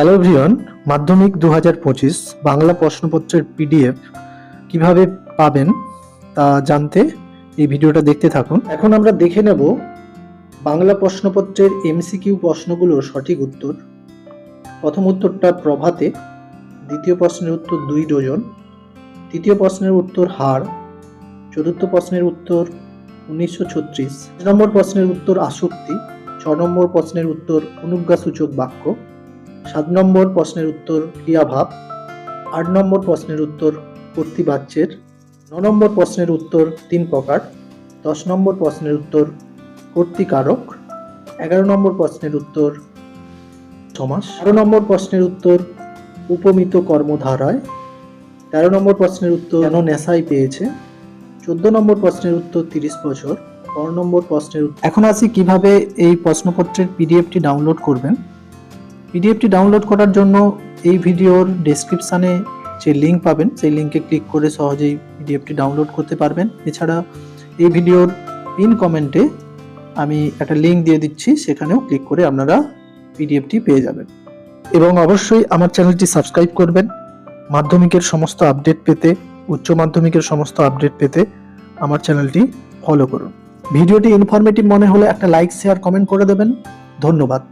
Hello everyone মাধ্যমিক দু হাজার পঁচিশ বাংলা প্রশ্নপত্রের পিডিএফ কীভাবে পাবেন তা জানতে এই ভিডিওটা দেখতে থাকুন। এখন আমরা দেখে নেব বাংলা প্রশ্নপত্রের এমসিকিউ প্রশ্নগুলোর সঠিক উত্তর। প্রথম উত্তরটা প্রভাতে, দ্বিতীয় প্রশ্নের উত্তর দুই ডজন, তৃতীয় প্রশ্নের উত্তর হার, চতুর্থ প্রশ্নের উত্তর উনিশশো ছত্রিশ নম্বর প্রশ্নের উত্তর আসক্তি, ছ নম্বর প্রশ্নের উত্তর অনুজ্ঞাসূচক বাক্য সাত নম্বর প্রশ্নের উত্তর ক্রিয়াভাব, আট নম্বর প্রশ্নের উত্তর কর্তৃবাচ্যের ন নম্বর প্রশ্নের উত্তর তিন প্রকার, দশ নম্বর প্রশ্নের উত্তর কর্তৃকারক, এগারো নম্বর প্রশ্নের উত্তর সমাস, বারো নম্বর প্রশ্নের উত্তর উপমিত কর্মধারায়, তেরো নম্বর প্রশ্নের উত্তর কেন নেশাই পেয়েছে, চোদ্দ নম্বর প্রশ্নের উত্তর তিরিশ বছর পনেরো নম্বর প্রশ্নের এখন আসি কীভাবে এই প্রশ্নপত্রের পিডিএফটি ডাউনলোড করবেন। পিডিএফটি ডাউনলোড করার জন্য এই ভিডিওর ডেসক্রিপশানে যে লিঙ্ক পাবেন, সেই লিঙ্কে ক্লিক করে সহজেই পিডিএফটি ডাউনলোড করতে পারবেন। এছাড়া এই ভিডিওর পিন কমেন্টে আমি একটা লিঙ্ক দিয়ে দিচ্ছি, সেখানেও ক্লিক করে আপনারা পিডিএফটি পেয়ে যাবেন। এবং অবশ্যই আমার চ্যানেলটি সাবস্ক্রাইব করবেন। মাধ্যমিকের সমস্ত আপডেট পেতে, উচ্চ মাধ্যমিকের সমস্ত আপডেট পেতে আমার চ্যানেলটি ফলো করুন। ভিডিওটি ইনফরমেটিভ মনে হলে একটা লাইক শেয়ার কমেন্ট করে দেবেন। ধন্যবাদ।